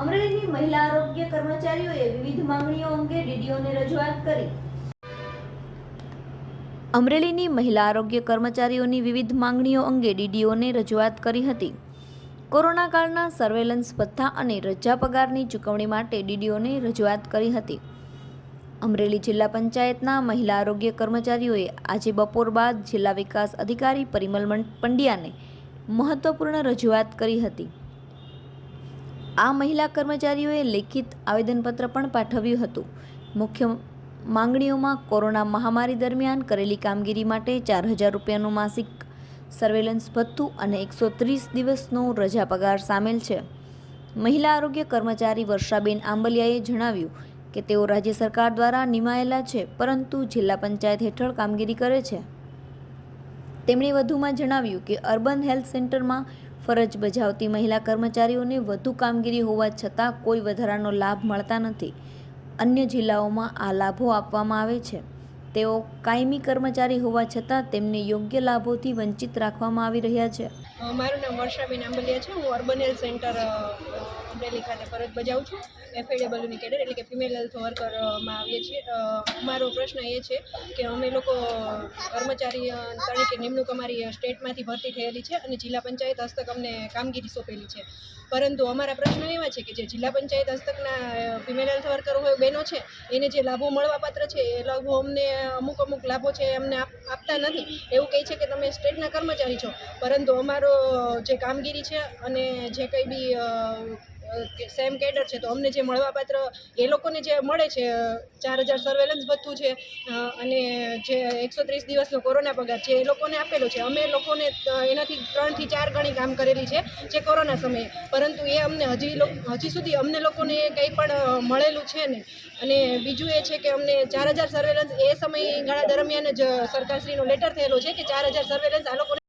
અમરેલીની મહિલા આરોગ્ય કર્મચારીઓએ વિવિધ માંગણીઓ અંગે ડીડીઓને રજૂઆત કરી. અમરેલીની મહિલા આરોગ્ય કર્મચારીઓની વિવિધ માંગણીઓ અંગે ડીડીઓને રજૂઆત કરી હતી. કોરોના કાળના સર્વેલન્સ ભથ્થા અને રજા પગારની ચૂકવણી માટે ડીડીઓને રજૂઆત કરી હતી. અમરેલી જિલ્લા પંચાયતના મહિલા આરોગ્ય કર્મચારીઓએ આજે બપોર બાદ જિલ્લા વિકાસ અધિકારી પરિમલ પંડ્યાને મહત્વપૂર્ણ રજૂઆત કરી હતી. આ મહિલા કર્મચારીઓએ લેખિત આવેદનપત્ર પણ પાઠવ્યું હતું. મુખ્ય માંગણીઓમાં કોરોના મહામારી દરમિયાન કરેલી કામગીરી માટે ચાર હજાર રૂપિયાનું માસિક સર્વેલન્સ ભથ્થું અને એકસો ત્રીસ દિવસનો રજા પગાર સામેલ છે. મહિલા આરોગ્ય કર્મચારી વર્ષાબેન આંબલિયાએ જણાવ્યું કે તેઓ રાજ્ય સરકાર દ્વારા નિમાયેલા છે, પરંતુ જિલ્લા પંચાયત હેઠળ કામગીરી કરે છે. તેમણે વધુમાં જણાવ્યું કે અર્બન હેલ્થ સેન્ટરમાં ફરજ બજાવતી મહિલા કર્મચારીઓને વધુ કામગીરી હોવા છતાં કોઈ વધારાનો લાભ મળતા નથી. અન્ય જિલ્લાઓમાં આ લાભો આપવામાં આવે છે. તેઓ કાયમી કર્મચારી હોવા છતાં તેમને યોગ્ય લાભોથી વંચિત રાખવામાં આવી રહ્યા છે. મારું નામ વર્ષાબેન આંબલિયા છે. હું અર્બન હેલ્થ સેન્ટર અમરેલી ખાતે ફરજ બજાવું છું. એફએડબ્લ્યુની કેડર એટલે કે ફિમેલ હેલ્થ વર્કરમાં આવીએ છીએ. અમારો મારો પ્રશ્ન એ છે કે અમે લોકો કર્મચારી તરીકે નિમણૂક અમારી સ્ટેટમાંથી ભરતી થયેલી છે અને જિલ્લા પંચાયત હસ્તક અમને કામગીરી સોંપેલી છે. પરંતુ અમારા પ્રશ્ન એવા છે કે જે જિલ્લા પંચાયત હસ્તકના ફિમેલ હેલ્થ વર્કર હોય, બહેનો છે, એને જે લાભો મળવાપાત્ર છે, એ લાભો અમને અમુક અમુક લાભો છે, એ અમને આપ- આપતા નથી. એવું કહે છે કે તમે સ્ટેટના કર્મચારી છો. પરંતુ અમારો જે કામગીરી છે અને જે કંઈ બી સેમ કેડર છે, તો અમને જે મળવાપાત્ર, એ લોકોને જે મળે છે, ચાર હજાર સર્વેલન્સ ભથ્થું છે અને જે એકસો ત્રીસ દિવસનો કોરોના પગાર છે, એ લોકોને આપેલો છે. અમે લોકોને એનાથી ત્રણથી ચાર ગણી કામ કરેલી છે, જે કોરોના સમયે. પરંતુ એ અમને હજી હજી સુધી અમને લોકોને કંઈ પણ મળેલું છે ને અને બીજું એ છે કે અમને ચાર હજાર સર્વેલન્સ એ સમયગાળા દરમિયાન જ સરકારશ્રીનો લેટર થયેલો છે કે ચાર હજાર સર્વેલન્સ આ લોકોને